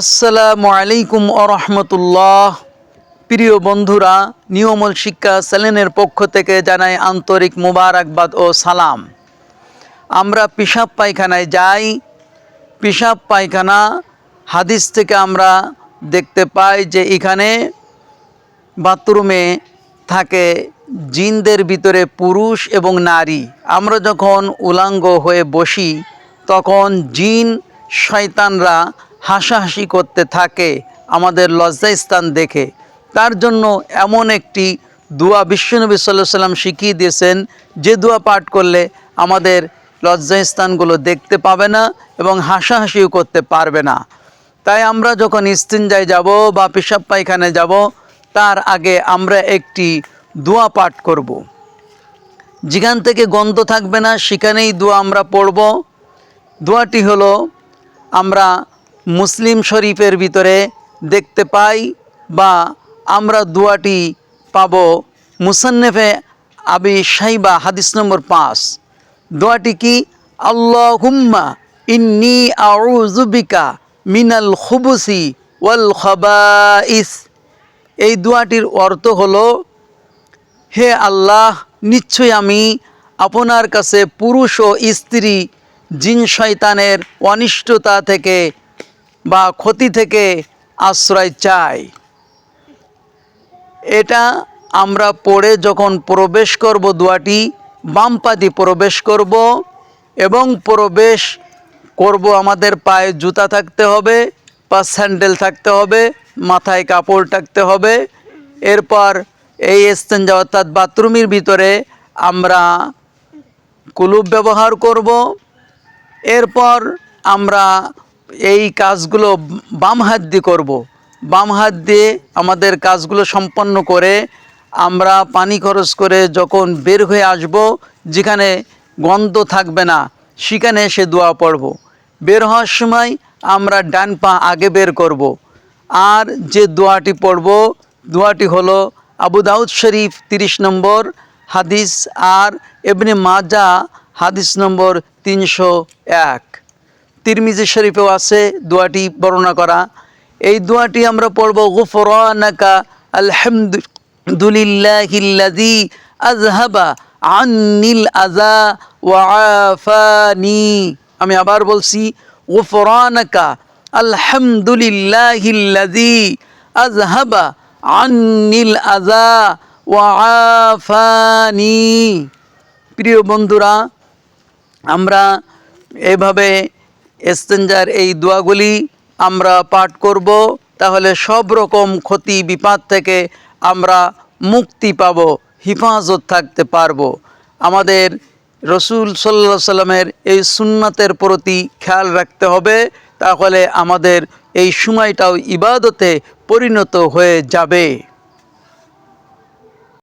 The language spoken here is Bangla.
আসসালামু আলাইকুম আরহামতুল্লাহ প্রিয় বন্ধুরা, নিয়মল শিক্ষা চ্যানেলের পক্ষ থেকে জানাই আন্তরিক মুবারকবাদ ও সালাম। আমরা পিসাব পায়খানায় যাই। পিসাব পায়খানা হাদিস থেকে আমরা দেখতে পাই যে এখানে বাথরুমে থাকে জিনদের ভিতরে পুরুষ এবং নারী। আমরা যখন উলাঙ্গ হয়ে বসি, তখন জিন শয়তানরা হাসাহাসি করতে থাকে আমাদের লজ্জাস্থান দেখে। তার জন্য এমন একটি দোয়া বিশ্বনবী সাল্লাহ সাল্লাম শিখিয়ে দিয়েছেন, যে দোয়া পাঠ করলে আমাদের লজ্জাস্থানগুলো দেখতে পাবে না এবং হাসাহাসিও করতে পারবে না। তাই আমরা যখন ইস্তিনজায় যাব বা পেশাব পায়খানে যাব, তার আগে আমরা একটি দোয়া পাঠ করব। যেখান থেকে গন্ধ থাকবে না, সেখানেই দোয়া আমরা পড়ব। দোয়াটি হলো, আমরা মুসলিম শরীফের ভিতরে দেখতে পাই বা আমরা দোয়াটি পাব মুসান্নেফে আবি সাইবা হাদিস নম্বর পাঁচ। দোয়াটি কি? আল্লাহ হুম্মা ইন্নি আউজুবিকা মিনাল খুবুসি ওয়াল খবাইস। এই দোয়াটির অর্থ হলো, হে আল্লাহ নিশ্চয়ই আমি আপনার কাছে পুরুষ ও স্ত্রী জিন শয়তানের অনিষ্টতা থেকে বা ক্ষতি থেকে আশ্রয় চাই। এটা আমরা পড়ে যখন প্রবেশ করব দোয়াটি, বাম পা দিয়ে প্রবেশ করব এবং প্রবেশ করব আমাদের পায়ে জুতা থাকতে হবে বা স্যান্ডেল থাকতে হবে, মাথায় কাপড় থাকতে হবে। এরপর এই এস্তেঞ্জা অর্থাৎ বাথরুমের ভিতরে আমরা কুলুপ ব্যবহার করব। এরপর আমরা এই কাজগুলো বাম হাত দিয়ে করব। বাম হাত দিয়ে আমাদের কাজগুলো সম্পন্ন করে আমরা পানি খরচ করে যখন বের হয়ে আসব, যেখানে গন্ধ থাকবে না, সেখানে এসে দোয়া পড়ব। বের হওয়ার সময় আমরা ডান পা আগে বের করব। আর যে দোয়াটি পড়ব, দোয়াটি হলো আবু দাউদ শরীফ তিরিশ নম্বর হাদিস আর এমনি মাজা হাদিস নম্বর তিনশো এক। তিরমিজি শরীফেও আছে দোয়াটি বর্ণনা করা। এই দোয়াটি আমরা পড়ব, গুফরানাকা আলহামদুলিল্লাহিল্লাযী আযহাবা আন্নিল আযা ওয়া আফানি। আমি আবার বলছি, গুফরানাকা আলহামদুলিল্লাহিল্লাযী আযহাবা আন্নিল আযা ওয়া আফানি। প্রিয় বন্ধুরা, আমরা এভাবে এস্তেঞ্জার এই দোয়াগুলি আমরা পাঠ করব, তাহলে সব রকম ক্ষতি বিপাদ থেকে আমরা মুক্তি পাব, হিফাজত থাকতে পারব। আমাদের রসুল সাল্লা সাল্লামের এই সুন্নাতের প্রতি খেয়াল রাখতে হবে, তাহলে আমাদের এই সময়টাও ইবাদতে পরিণত হয়ে যাবে।